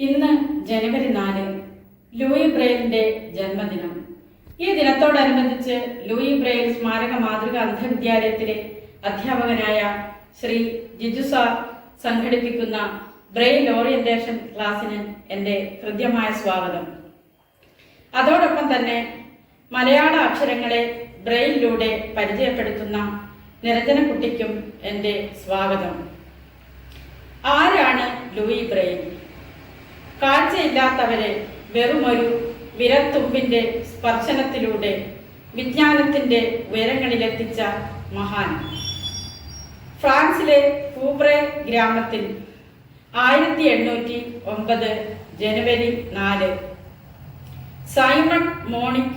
ഇന്ന് ജനുവരി നാല് ലൂയി ബ്രെയിലിന്റെ ജന്മദിനം. ഈ ദിനത്തോടനുബന്ധിച്ച് ലൂയി ബ്രെയിൽ സ്മാരക മാതൃക അന്ധവിദ്യാലയത്തിലെ അധ്യാപകനായ ശ്രീ ജിജു സാർ സംഘടിപ്പിക്കുന്ന ബ്രെയിൽ ഓറിയന്റേഷൻ ക്ലാസ്സിന് എന്റെ ഹൃദ്യമായ സ്വാഗതം. അതോടൊപ്പം തന്നെ മലയാള അക്ഷരങ്ങളെ ബ്രെയിലിലൂടെ പരിചയപ്പെടുത്തുന്ന നിരഞ്ജന കുട്ടിക്കും എന്റെ സ്വാഗതം. ആരാണ് ലൂയി ബ്രെയിൽ? കാഴ്ചയില്ലാത്തവരെ വെറുമൊരു വിരത്തുമ്പിന്റെ സ്പർശനത്തിലൂടെ വിജ്ഞാനത്തിന്റെ ഉയരങ്ങളിലെത്തിച്ച മഹാൻ. ഫ്രാൻസിലെ ഫൂബ്രെ ഗ്രാമത്തിൽ ആയിരത്തി എണ്ണൂറ്റി ഒമ്പത് ജനുവരി നാല് സൈമൺ മോണിക്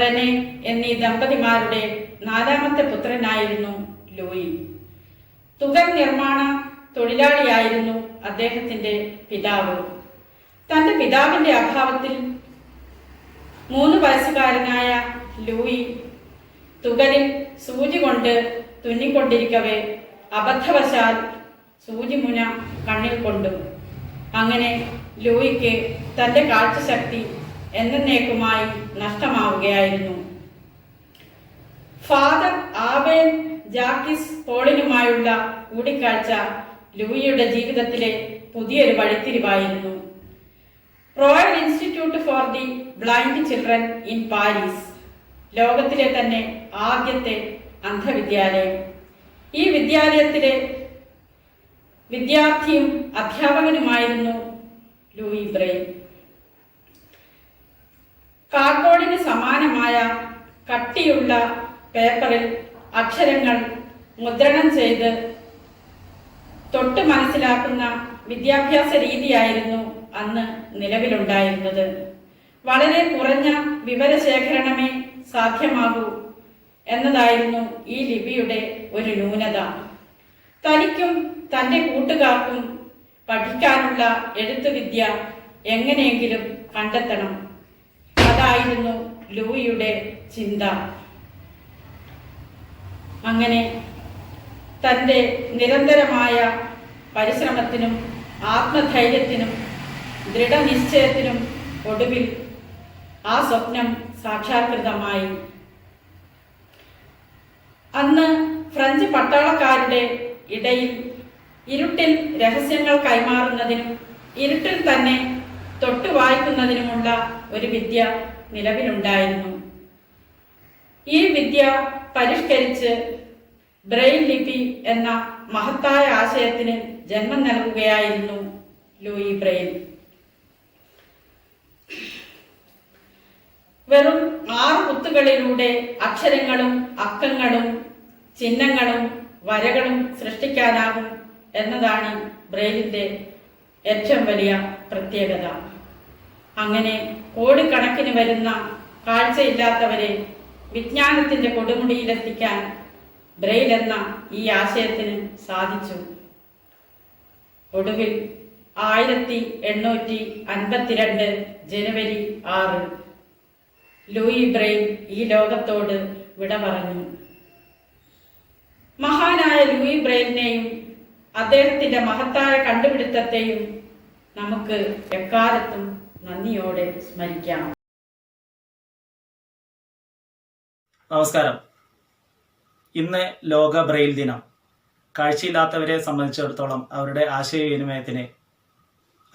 റെനെ എന്നീ ദമ്പതിമാരുടെ നാലാമത്തെ പുത്രനായിരുന്നു ലൂയി. തുകൽ നിർമ്മാണ തൊഴിലാളിയായിരുന്നു അദ്ദേഹത്തിന്റെ പിതാവ്. തന്റെ പിതാവിന്റെ അഭാവത്തിൽ മൂന്ന് വയസ്സുകാരനായ ലൂയി തുകലിൽ സൂചി കൊണ്ട് തുന്നിക്കൊണ്ടിരിക്കവേ അബദ്ധവശാൽ സൂചിമുന കണ്ണിൽ കൊണ്ടു. അങ്ങനെ ലൂയിക്ക് തന്റെ കാഴ്ചശക്തി എന്നേക്കുമായി നഷ്ടമാവുകയായിരുന്നു. ഫാദർ ആബേൻ ജാക്കിസ് പോളിനുമായുള്ള കൂടിക്കാഴ്ച ലൂയിയുടെ ജീവിതത്തിലെ പുതിയൊരു വഴിത്തിരിവായിരുന്നു. Royal Institute for the Blind Children in Paris. ലോകത്തിലെ തന്നെ ആദ്യത്തെ അന്ധവിദ്യാലയം. ഈ വിദ്യാലയത്തിലെ വിദ്യാർത്ഥിയും അധ്യാപകനുമായിരുന്നു ലൂയി ബ്രെയിൻ. കാർഡ്ബോർഡിന് സമാനമായ കട്ടിയുള്ള പേപ്പറിൽ അക്ഷരങ്ങൾ മുദ്രണം ചെയ്ത് തൊട്ട് മനസ്സിലാക്കുന്ന വിദ്യാഭ്യാസ രീതിയായിരുന്നു അന്ന് നിലവിലുണ്ടായിരുന്നത്. വളരെ കുറഞ്ഞ വിവരശേഖരണമേ സാധ്യമാകൂ എന്നതായിരുന്നു ഈ ലിപിയുടെ ഒരു ന്യൂനത. തനിക്കും തന്റെ കൂട്ടുകാർക്കും പഠിക്കാനുള്ള എഴുത്തുവിദ്യ എങ്ങനെയെങ്കിലും കണ്ടെത്തണം. അതായിരുന്നു ലൂയിയുടെ ചിന്ത. അങ്ങനെ തന്റെ നിരന്തരമായ പരിശ്രമത്തിനും ആത്മധൈര്യത്തിനും ദൃഢനിശ്ചയത്തിനും ഒടുവിൽ ആ സ്വപ്നം സാക്ഷാത്കൃതമായി. അന്ന് ഫ്രഞ്ച് പട്ടാളക്കാരുടെ ഇടയിൽ ഇരുട്ടിൽ രഹസ്യങ്ങൾ കൈമാറുന്നതിനും ഇരുട്ടിൽ തന്നെ തൊട്ടു വായിക്കുന്നതിനുമുള്ള ഒരു വിദ്യ നിലവിലുണ്ടായിരുന്നു. ഈ വിദ്യ പരിഷ്കരിച്ച് ബ്രെയിൻ ലിപി എന്ന മഹത്തായ ആശയത്തിന് ജന്മം നൽകുകയായിരുന്നു ലൂയി ബ്രെയിൽ. വെറും ആറ് കുത്തുകളിലൂടെ അക്ഷരങ്ങളും അക്കങ്ങളും ചിഹ്നങ്ങളും വരകളും സൃഷ്ടിക്കാനാകും എന്നതാണ് ബ്രെയിലിന്റെ ഏറ്റവും വലിയ പ്രത്യേകത. അങ്ങനെ കോടിക്കണക്കിന് വരുന്ന കാഴ്ചയില്ലാത്തവരെ വിജ്ഞാനത്തിന്റെ കൊടുമുടിയിലെത്തിക്കാൻ ബ്രെയിൽ എന്ന ഈ ആശയത്തിന് സാധിച്ചു. ഒടുവിൽ ആയിരത്തി എണ്ണൂറ്റി അൻപത്തിരണ്ട് ജനുവരി ആറ്. ലൂയി ബ്രെയിൻ ഈ ലോകത്തോട് വിട പറഞ്ഞു. മഹാനായ ലൂയി ബ്രെയിനെയും അദ്ദേഹത്തിന്റെ മഹത്തായ കണ്ടുപിടുത്തത്തെയും നമുക്ക് എക്കാലത്തും നന്ദിയോടെ സ്മരിക്കാം. നമസ്കാരം. ഇന്ന് ലോക ബ്രെയിൽ ദിനം. കാഴ്ചയില്ലാത്തവരെ സംബന്ധിച്ചിടത്തോളം അവരുടെ ആശയവിനിമയത്തിന്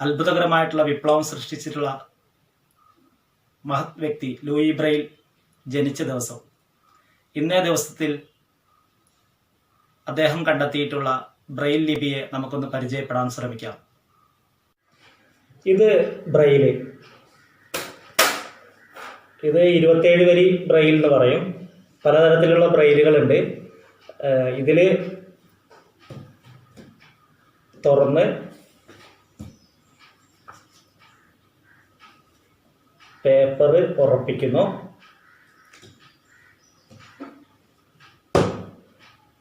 അത്ഭുതകരമായിട്ടുള്ള വിപ്ലവം സൃഷ്ടിച്ചിട്ടുള്ള മഹത് വ്യക്തി ലൂയി ബ്രെയിൽ ജനിച്ച ദിവസം. ഇന്നേ ദിവസത്തിൽ അദ്ദേഹം കണ്ടെത്തിയിട്ടുള്ള ബ്രെയിൽ ലിപിയെ നമുക്കൊന്ന് പരിചയപ്പെടാൻ ശ്രമിക്കാം. ഇത് ബ്രെയിൽ. ഇത് ഇരുപത്തേഴ് വരി ബ്രെയിൽ എന്ന് പറയും. പലതരത്തിലുള്ള ബ്രെയിലുകളുണ്ട്. ഇതിൽ തുറന്ന് പേപ്പർ ഉറപ്പിക്കുന്നു.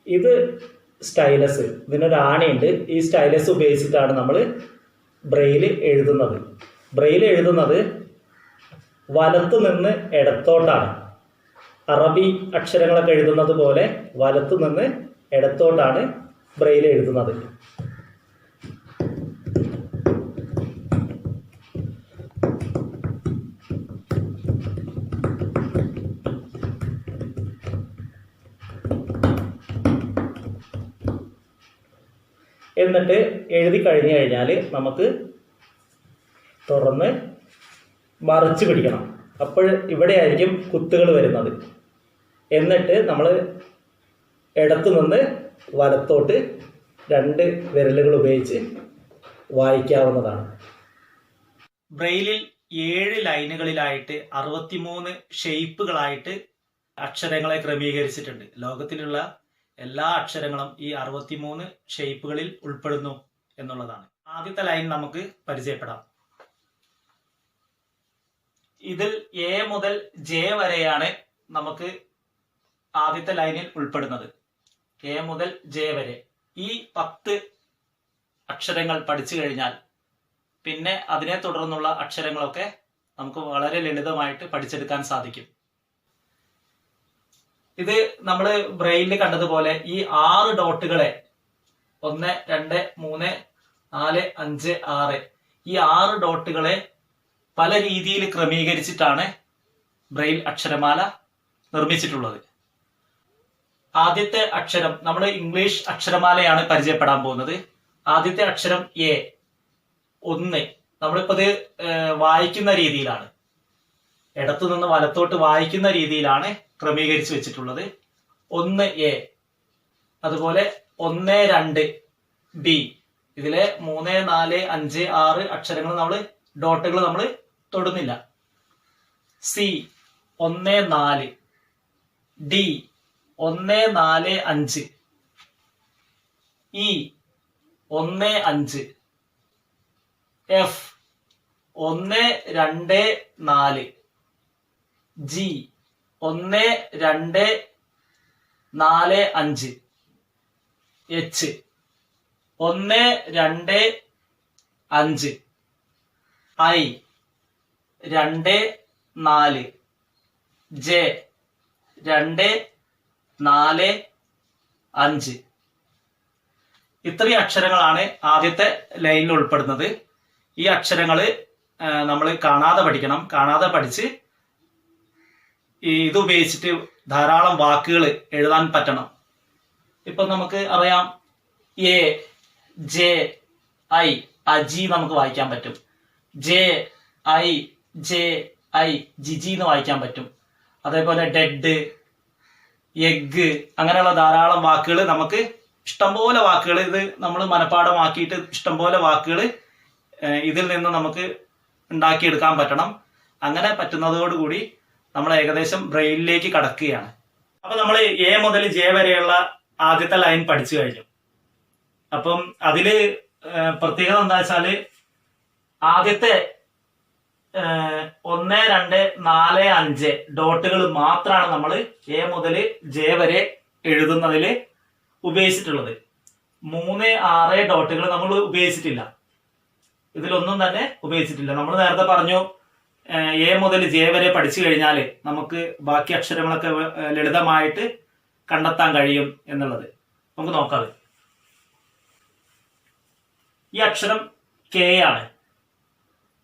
ഇത് സ്റ്റൈലസ്. ഇതിനൊരു ആണിയുണ്ട്. ഈ സ്റ്റൈലസ് ഉപയോഗിച്ചിട്ടാണ് നമ്മൾ ബ്രെയിൽ എഴുതുന്നത്. ബ്രെയിൽ എഴുതുന്നത് വലത്തു നിന്ന് ഇടത്തോട്ടാണ്. അറബി അക്ഷരങ്ങളൊക്കെ എഴുതുന്നത് പോലെ വലത്തു നിന്ന് ഇടത്തോട്ടാണ് ബ്രെയിൽ എഴുതുന്നത്. എന്നിട്ട് എഴുതി കഴിഞ്ഞു കഴിഞ്ഞാൽ നമുക്ക് തുറന്ന് മറിച്ച് പിടിക്കണം. അപ്പോൾ ഇവിടെ ആയിരിക്കും കുത്തുകൾ വരുന്നത്. എന്നിട്ട് നമ്മൾ ഇടത്തു നിന്ന് വലത്തോട്ട് രണ്ട് വിരലുകൾ ഉപയോഗിച്ച് വായിക്കാവുന്നതാണ്. ബ്രെയിലിൽ ഏഴ് ലൈനുകളിലായിട്ട് അറുപത്തിമൂന്ന് ഷെയ്പ്പുകളായിട്ട് അക്ഷരങ്ങളെ ക്രമീകരിച്ചിട്ടുണ്ട്. ലോകത്തിലുള്ള എല്ലാ അക്ഷരങ്ങളും ഈ അറുപത്തിമൂന്ന് ഷേപ്പുകളിൽ ഉൾപ്പെടുന്നു എന്നുള്ളതാണ്. ആദ്യത്തെ ലൈൻ നമുക്ക് പരിചയപ്പെടാം. ഇതിൽ എ മുതൽ ജെ വരെയാണ് നമുക്ക് ആദ്യത്തെ ലൈനിൽ ഉൾപ്പെടുന്നത്. എ മുതൽ ജെ വരെ. ഈ പത്ത് അക്ഷരങ്ങൾ പഠിച്ചു കഴിഞ്ഞാൽ പിന്നെ അതിനെ തുടർന്നുള്ള അക്ഷരങ്ങളൊക്കെ നമുക്ക് വളരെ ലളിതമായിട്ട് പഠിച്ചെടുക്കാൻ സാധിക്കും. ഇത് നമ്മൾ ബ്രെയിനിൽ കണ്ടതുപോലെ ഈ ആറ് ഡോട്ടുകളെ ഒന്ന് രണ്ട് മൂന്ന് നാല് അഞ്ച് ആറ് ഈ ആറ് ഡോട്ടുകളെ പല രീതിയിൽ ക്രമീകരിച്ചിട്ടാണ് ബ്രെയിൽ അക്ഷരമാല നിർമ്മിച്ചിട്ടുള്ളത്. ആദ്യത്തെ അക്ഷരം നമ്മൾ ഇംഗ്ലീഷ് അക്ഷരമാലയാണ് പരിചയപ്പെടാൻ പോകുന്നത്. ആദ്യത്തെ അക്ഷരം എ ഒന്ന്. നമ്മളിപ്പോ ഇത് വായിക്കുന്ന രീതിയിലാണ്. ഇടത്തു നിന്ന് വലത്തോട്ട് വായിക്കുന്ന രീതിയിലാണ് ക്രമീകരിച്ച് വെച്ചിട്ടുള്ളത്. ഒന്ന് എ അതുപോലെ ഒന്ന് രണ്ട് ബി. ഇതിലെ മൂന്ന് നാല് അഞ്ച് ആറ് അക്ഷരങ്ങൾ നമ്മൾ ഡോട്ടുകൾ നമ്മൾ തൊടുന്നില്ല. സി ഒന്ന് നാല്. ഡി ഒന്ന് നാല് അഞ്ച്. ഇ ഒന്ന് അഞ്ച്. എഫ് ഒന്ന് രണ്ട് നാല്. ജി. ഒന്ന് രണ്ട് നാല് അഞ്ച്. എച്ച് ഒന്ന് രണ്ട് അഞ്ച്. ഐ രണ്ട് നാല്. ജെ രണ്ട് നാല് അഞ്ച്. ഇത്രയും അക്ഷരങ്ങളാണ് ആദ്യത്തെ ലൈനിൽ ഉൾപ്പെടുന്നത്. ഈ അക്ഷരങ്ങൾ നമ്മൾ കാണാതെ പഠിക്കണം. കാണാതെ പഠിച്ച് ഈ ഇത് ഉപയോഗിച്ചിട്ട് ധാരാളം വാക്കുകൾ എഴുതാൻ പറ്റണം. ഇപ്പൊ നമുക്ക് അറിയാം എ ജെ ഐ അജി നമുക്ക് വായിക്കാൻ പറ്റും. J I J I Jiji എന്ന് വായിക്കാൻ പറ്റും. അതേപോലെ ഡെഡ് എഗ് അങ്ങനെയുള്ള ധാരാളം വാക്കുകൾ നമുക്ക് ഇഷ്ടംപോലെ വാക്കുകൾ ഇത് നമ്മൾ മനഃപ്പാടമാക്കിയിട്ട് ഇഷ്ടംപോലെ വാക്കുകൾ ഇതിൽ നിന്ന് നമുക്ക് ഉണ്ടാക്കിയെടുക്കാൻ പറ്റണം. അങ്ങനെ പറ്റുന്നതോടുകൂടി നമ്മൾ ഏകദേശം ബ്രെയിനിലേക്ക് കടക്കുകയാണ്. അപ്പൊ നമ്മൾ എ മുതൽ ജെ വരെയുള്ള ആദ്യത്തെ ലൈൻ പഠിച്ചു കഴിഞ്ഞു. അപ്പം അതിൽ പ്രത്യേകത എന്താ വെച്ചാൽ ആദ്യത്തെ ഒന്ന് രണ്ട് നാല് അഞ്ച് ഡോട്ടുകൾ മാത്രമാണ് നമ്മൾ എ മുതൽ ജെ വരെ എഴുതുന്നതിൽ ഉപയോഗിച്ചിട്ടുള്ളത്. മൂന്ന് ആറ് ഡോട്ടുകൾ നമ്മൾ ഉപയോഗിച്ചിട്ടില്ല. ഇതിലൊന്നും തന്നെ ഉപയോഗിച്ചിട്ടില്ല. നമ്മൾ നേരത്തെ പറഞ്ഞു എ മുതൽ ജെ വരെ പഠിച്ചു കഴിഞ്ഞാൽ നമുക്ക് ബാക്കി അക്ഷരങ്ങളൊക്കെ ലളിതമായിട്ട് കണ്ടെത്താൻ കഴിയും എന്നുള്ളത്. നമുക്ക് നോക്കാം ഈ അക്ഷരം കെ ആണ്.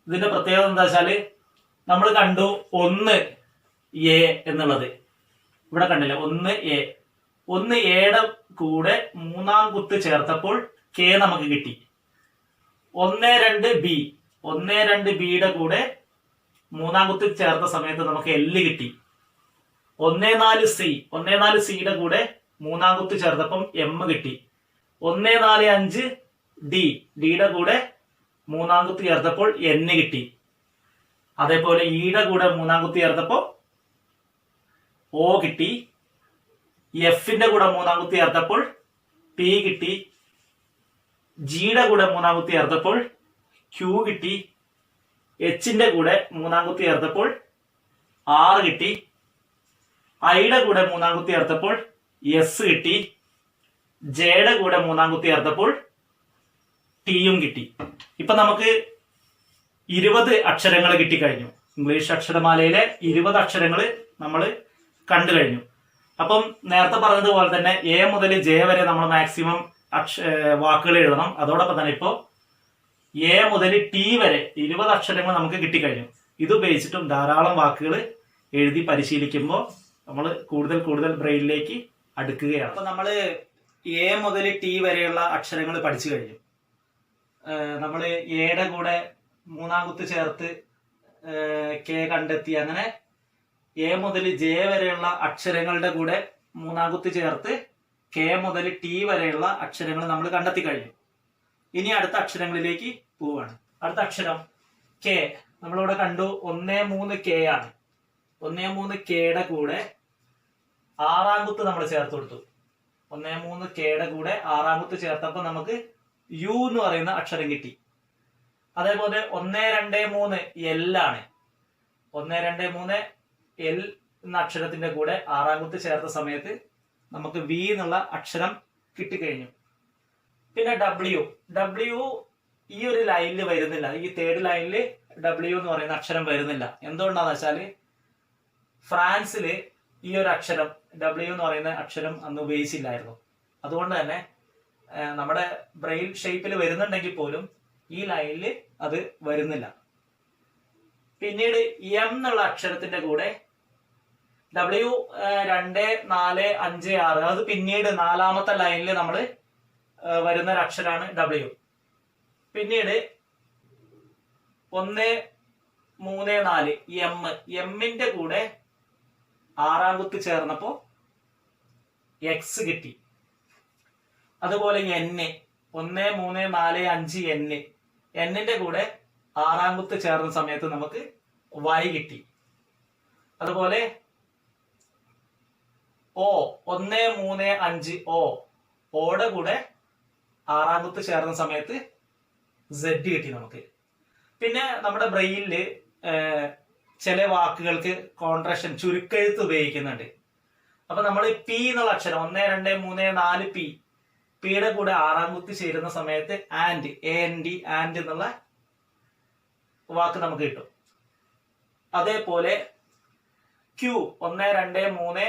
ഇതിന്റെ പ്രത്യേകത എന്താ വെച്ചാൽ നമ്മൾ കണ്ടു ഒന്ന് എ എന്നുള്ളത്. ഇവിടെ കണ്ടില്ല? ഒന്ന് എ. ഒന്ന് എയുടെ കൂടെ മൂന്നാം കുത്ത് ചേർത്തപ്പോൾ കെ നമുക്ക് കിട്ടി. ഒന്ന് രണ്ട് ബി. ഒന്ന് രണ്ട് ബിയുടെ കൂടെ മൂന്നാം കുത്തിൽ ചേർത്ത സമയത്ത് നമുക്ക് എല്ല് കിട്ടി. ഒന്നേ നാല് സി ഒന്നേ നാല് സിയുടെ കൂടെ മൂന്നാം കുത്ത് ചേർത്തപ്പം എം കിട്ടി. ഒന്നേ നാല് അഞ്ച് ഡി ഡിയുടെ കൂടെ മൂന്നാം കുത്ത് ചേർത്തപ്പോൾ എൻ കിട്ടി. അതേപോലെ ഇയുടെ കൂടെ മൂന്നാം കുത്ത് ചേർത്തപ്പോൾ ഒ കിട്ടി. എഫിന്റെ കൂടെ മൂന്നാം കുത്ത് ചേർത്തപ്പോൾ പി കിട്ടി. ജിയുടെ കൂടെ മൂന്നാം കുത്ത് ചേർത്തപ്പോൾ ക്യൂ കിട്ടി. എച്ചിന്റെ കൂടെ മൂന്നാം കുത്തി ചേർത്തപ്പോൾ ആറ് കിട്ടി. ഐയുടെ കൂടെ മൂന്നാം കുത്തി ചേർത്തപ്പോൾ എസ് കിട്ടി. ജെയുടെ കൂടെ മൂന്നാം കുത്തി ചേർത്തപ്പോൾ ടിയും കിട്ടി. ഇപ്പൊ നമുക്ക് ഇരുപത് അക്ഷരങ്ങൾ കിട്ടിക്കഴിഞ്ഞു. ഇംഗ്ലീഷ് അക്ഷരമാലയിലെ ഇരുപത് അക്ഷരങ്ങൾ നമ്മൾ കണ്ടു കഴിഞ്ഞു. അപ്പം നേരത്തെ പറഞ്ഞതുപോലെ തന്നെ എ മുതൽ ജെ വരെ നമ്മൾ മാക്സിമം അക്ഷ വാക്കുകൾ എഴുതണം. അതോടൊപ്പം തന്നെ ഇപ്പോൾ എ മുതൽ ടി വരെ ഇരുപത് അക്ഷരങ്ങൾ നമുക്ക് കിട്ടിക്കഴിഞ്ഞു. ഇത് ഉപയോഗിച്ചിട്ടും ധാരാളം വാക്കുകൾ എഴുതി പരിശീലിക്കുമ്പോൾ നമ്മൾ കൂടുതൽ കൂടുതൽ ബ്രെയിനിലേക്ക് അടുക്കുകയാണ്. അപ്പൊ നമ്മൾ എ മുതൽ ടി വരെയുള്ള അക്ഷരങ്ങൾ പഠിച്ചു കഴിഞ്ഞു. നമ്മൾ എയുടെ കൂടെ മൂന്നാം കുത്ത് ചേർത്ത് കെ കണ്ടെത്തി അങ്ങനെ എ മുതൽ ജെ വരെയുള്ള അക്ഷരങ്ങളുടെ കൂടെ മൂന്നാം കുത്ത് ചേർത്ത് കെ മുതൽ ടി വരെയുള്ള അക്ഷരങ്ങൾ നമ്മൾ കണ്ടെത്തി കഴിഞ്ഞു. ഇനി അടുത്ത അക്ഷരങ്ങളിലേക്ക് പോവാണ്. അടുത്ത അക്ഷരം കെ നമ്മളിവിടെ കണ്ടു ഒന്നേ മൂന്ന് കെ ആണ്. ഒന്നേ മൂന്ന് കെയുടെ കൂടെ ആറാം കുത്ത് നമ്മൾ ചേർത്ത് കൊടുത്തു. ഒന്നേ മൂന്ന് കെയുടെ കൂടെ ആറാം കുത്ത് ചേർത്തപ്പോൾ നമുക്ക് യു എന്ന് പറയുന്ന അക്ഷരം കിട്ടി. അതേപോലെ ഒന്നേ രണ്ടേ മൂന്ന് എൽ ആണ്. ഒന്നേ രണ്ടേ മൂന്ന് എൽ എന്ന അക്ഷരത്തിന്റെ കൂടെ ആറാം കുത്ത് ചേർത്ത സമയത്ത് നമുക്ക് വി എന്നുള്ള അക്ഷരം കിട്ടിക്കഴിഞ്ഞു. പിന്നെ ഡബ്ല്യു ഡബ്ല്യു ഈ ഒരു ലൈനിൽ വരുന്നില്ല. ഈ തേർഡ് ലൈനിൽ ഡബ്ല്യു എന്ന് പറയുന്ന അക്ഷരം വരുന്നില്ല. എന്തുകൊണ്ടാന്ന് വെച്ചാൽ ഫ്രാൻസിൽ ഈ ഒരു അക്ഷരം ഡബ്ല്യു എന്ന് പറയുന്ന അക്ഷരം അന്ന് ഉപയോഗിച്ചില്ലായിരുന്നു. അതുകൊണ്ട് തന്നെ നമ്മുടെ ബ്രെയിൽ ഷേപ്പിൽ വരുന്നുണ്ടെങ്കിൽ പോലും ഈ ലൈനിൽ അത് വരുന്നില്ല. പിന്നീട് എം എന്നുള്ള അക്ഷരത്തിന്റെ കൂടെ ഡബ്ല്യു രണ്ട് നാല് അഞ്ച് ആറ് അത് പിന്നീട് നാലാമത്തെ ലൈനിൽ നമ്മൾ വരുന്ന ഒരു അക്ഷരമാണ് ഡബ്ല്യു പിന്നീട് ഒന്ന് മൂന്ന് നാല് എം എമ്മിന്റെ കൂടെ ആറാം കുത്ത് ചേർന്നപ്പോ എക്സ് കിട്ടി. അതുപോലെ എൻ ഒന്ന് മൂന്ന് നാല് അഞ്ച് എൻ എന്നിന്റെ കൂടെ ആറാം കുത്ത് ചേർന്ന സമയത്ത് നമുക്ക് വൈ കിട്ടി. അതുപോലെ ഓ ഒന്ന് മൂന്ന് അഞ്ച് ഓ ഓടെ കൂടെ ആറാം കുത്ത് ചേർന്ന സമയത്ത് സെഡ് കിട്ടി നമുക്ക്. പിന്നെ നമ്മുടെ ബ്രെയിനിൽ ചില വാക്കുകൾക്ക് കോൺട്രക്ഷൻ ചുരുക്കെഴുത്ത് ഉപയോഗിക്കുന്നുണ്ട്. അപ്പൊ നമ്മൾ പി എന്നുള്ള അക്ഷരം ഒന്ന് രണ്ട് മൂന്ന് നാല് പി പിയുടെ കൂടെ ആറാം കുത്തി ചേരുന്ന സമയത്ത് and A N D and എന്നുള്ള വാക്ക് നമുക്ക് കിട്ടും. അതേപോലെ ക്യൂ ഒന്ന് രണ്ട് മൂന്ന്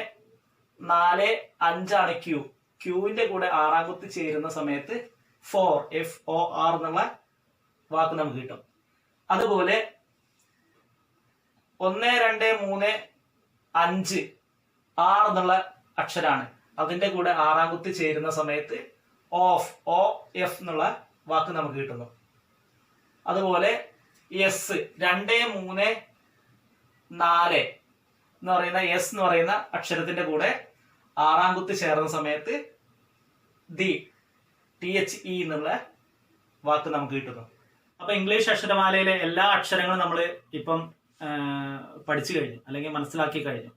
നാല് അഞ്ചാണ് ക്യൂ ക്യൂവിന്റെ കൂടെ ആറാം ചേരുന്ന സമയത്ത് ഫോർ എഫ് ഒ ആർ എന്നുള്ള വാക്ക് നമുക്ക് കിട്ടും. അതുപോലെ ഒന്ന് രണ്ട് മൂന്ന് അഞ്ച് ആർ എന്നുള്ള അക്ഷരാണ്. അതിന്റെ കൂടെ ആറാം ചേരുന്ന സമയത്ത് ഓഫ് ഒ എഫ് എന്നുള്ള വാക്ക് നമുക്ക് കിട്ടുന്നു. അതുപോലെ എസ് രണ്ട് മൂന്ന് നാല് എന്ന് പറയുന്ന എസ് എന്ന് പറയുന്ന അക്ഷരത്തിന്റെ കൂടെ ആറാം കുത്ത് ചേർന്ന സമയത്ത് ദി ടി എച്ച് ഇ എന്നുള്ള വാക്ക് നമുക്ക് കിട്ടുന്നു. അപ്പൊ ഇംഗ്ലീഷ് അക്ഷരമാലയിലെ എല്ലാ അക്ഷരങ്ങളും നമ്മൾ ഇപ്പം പഠിച്ചു കഴിഞ്ഞു അല്ലെങ്കിൽ മനസ്സിലാക്കി കഴിഞ്ഞു.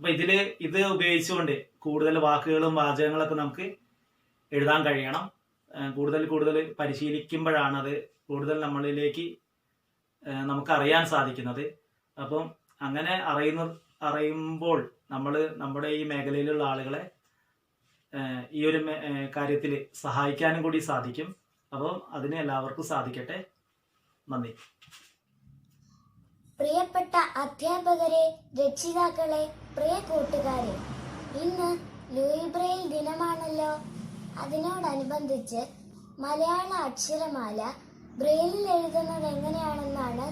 അപ്പൊ ഇതിൽ ഇത് ഉപയോഗിച്ചുകൊണ്ട് കൂടുതൽ വാക്കുകളും വാചകങ്ങളൊക്കെ നമുക്ക് എഴുതാൻ കഴിയണം. കൂടുതൽ കൂടുതൽ പരിശീലിക്കുമ്പോഴാണ് അത് കൂടുതൽ നമ്മളിലേക്ക് നമുക്ക് അറിയാൻ സാധിക്കുന്നത്. അപ്പം അങ്ങനെ അറിയുന്ന അറിയുമ്പോൾ നമ്മൾ നമ്മുടെ ഈ മേഖലയിലുള്ള ആളുകളെ ഈ ഒരു കാര്യത്തിൽ സഹായിക്കാനും കൂടി സാധിക്കും. അപ്പോൾ അതിന് എല്ലാവർക്കും സാധിക്കട്ടെ. നന്ദി. പ്രിയപ്പെട്ട അധ്യാപകരെ രക്ഷിതാക്കളെ പ്രിയ കൂട്ടുകാരെ ഇന്ന് ലൂയിബ്രയിൽ ദിനമാണല്ലോ. അതിനോടനുബന്ധിച്ച് മലയാള അക്ഷരമാല ബ്രെയിലിൽ എഴുതുന്നത് എങ്ങനെയാണെന്നാണ്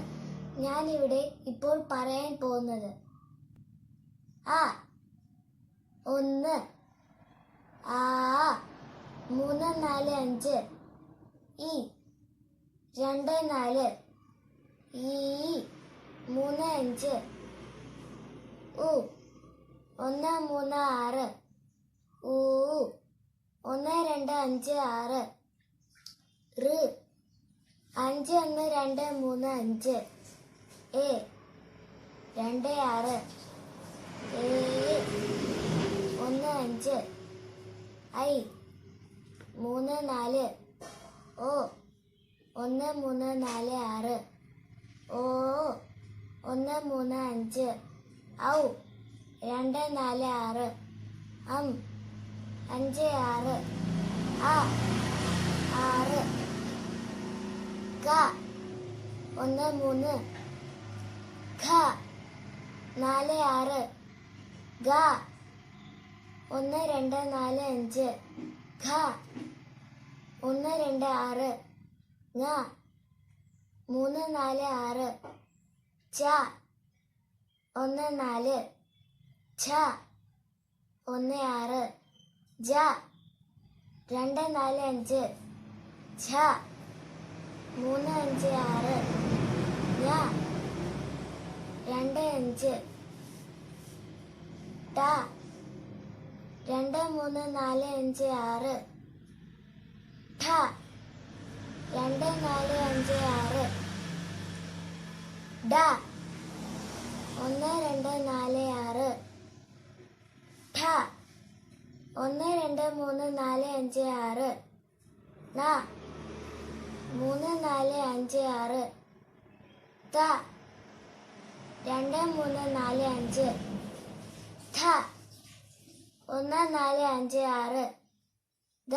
ഞാനിവിടെ ഇപ്പോൾ പറയാൻ പോകുന്നത്. ആ. ഒന്ന്. ആ. മൂന്ന് നാല് അഞ്ച്. ഈ. രണ്ട് നാല്. ഈ. മൂന്ന് അഞ്ച്. ഉ. ഒന്ന് മൂന്ന് ആറ്. ഊ ഒന്ന് രണ്ട് അഞ്ച് ആറ്. റ്. അഞ്ച് ഒന്ന് രണ്ട് മൂന്ന് അഞ്ച്. എ. രണ്ട് ആറ്. ഏ ഒന്ന് അഞ്ച് ഐ മൂന്ന് നാല് ഓ ഒന്ന് മൂന്ന് നാല് ആറ് ഓ ഒന്ന് മൂന്ന് അഞ്ച് ഔ രണ്ട് നാല് ആറ് അം അഞ്ച് ആറ് ആ ആറ് ക ഒന്ന് മൂന്ന് ഖ നാല് ആറ്. ഗ. ഒന്ന് രണ്ട് നാല് അഞ്ച്. ഖ ഒന്ന് രണ്ട് ആറ്. ങ. മൂന്ന് നാല് ആറ്. ച. ഒന്ന് നാല്. ഛ. ഒന്ന് ആറ്. ജ. രണ്ട് നാല് അഞ്ച്. ഛ. മൂന്ന് അഞ്ച് ആറ്. ഞ രണ്ട് അഞ്ച്. ട രണ്ട് മൂന്ന് നാല് അഞ്ച് ആറ്. രണ്ട് നാല് അഞ്ച് ആറ്. ഡ. ഒന്ന് രണ്ട് നാല് ആറ്. ഠ. ഒന്ന് രണ്ട് മൂന്ന് നാല് അഞ്ച് ആറ്. ന മൂന്ന് നാല് അഞ്ച് ആറ്. ത രണ്ട് മൂന്ന് നാല് അഞ്ച്. ഥ ഒന്ന് നാല് അഞ്ച് ആറ്. ദ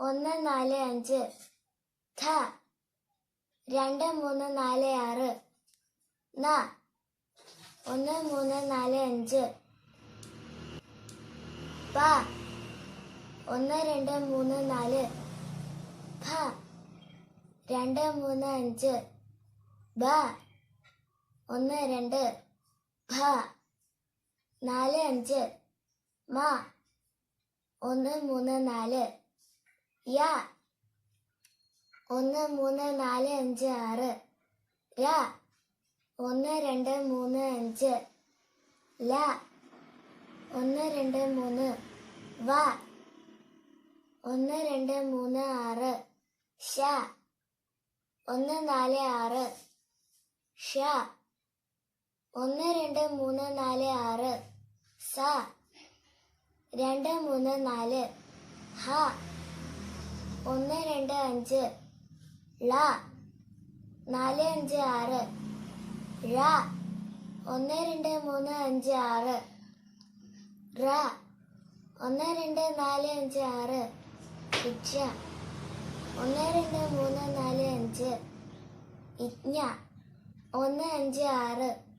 ഒന്ന് നാല് അഞ്ച്. ധ. രണ്ട് മൂന്ന് നാല് ആറ്. ന. ഒന്ന് മൂന്ന് നാല് അഞ്ച്. പ. ഒന്ന് രണ്ട് മൂന്ന് നാല്. ഫ രണ്ട് മൂന്ന് അഞ്ച്. ബ ഒന്ന് രണ്ട്. ഭ. നാല് അഞ്ച്. മ. ഒന്ന് മൂന്ന് നാല്. യാ. ഒന്ന് മൂന്ന് നാല് അഞ്ച് ആറ്. ര ഒന്ന് രണ്ട് മൂന്ന് അഞ്ച്. ല. ഒന്ന് രണ്ട് മൂന്ന്. വ. ഒന്ന് രണ്ട് മൂന്ന് ആറ്. ഷ ഒന്ന് നാല് ആറ്. ഷ ഒന്ന് രണ്ട് മൂന്ന് നാല് ആറ്. സ. രണ്ട് മൂന്ന് നാല്. ഹ. ഒന്ന് രണ്ട് അഞ്ച്. ള. നാല് അഞ്ച് ആറ്. ഴ. ഒന്ന് രണ്ട് മൂന്ന് അഞ്ച് ആറ്. റ. ഒന്ന് രണ്ട് നാല് അഞ്ച് ആറ്. ഇച്ഛ ഒന്ന് രണ്ട് മൂന്ന് നാല് അഞ്ച്. ഇജ്ഞ. ഒന്ന് അഞ്ച് ആറ്.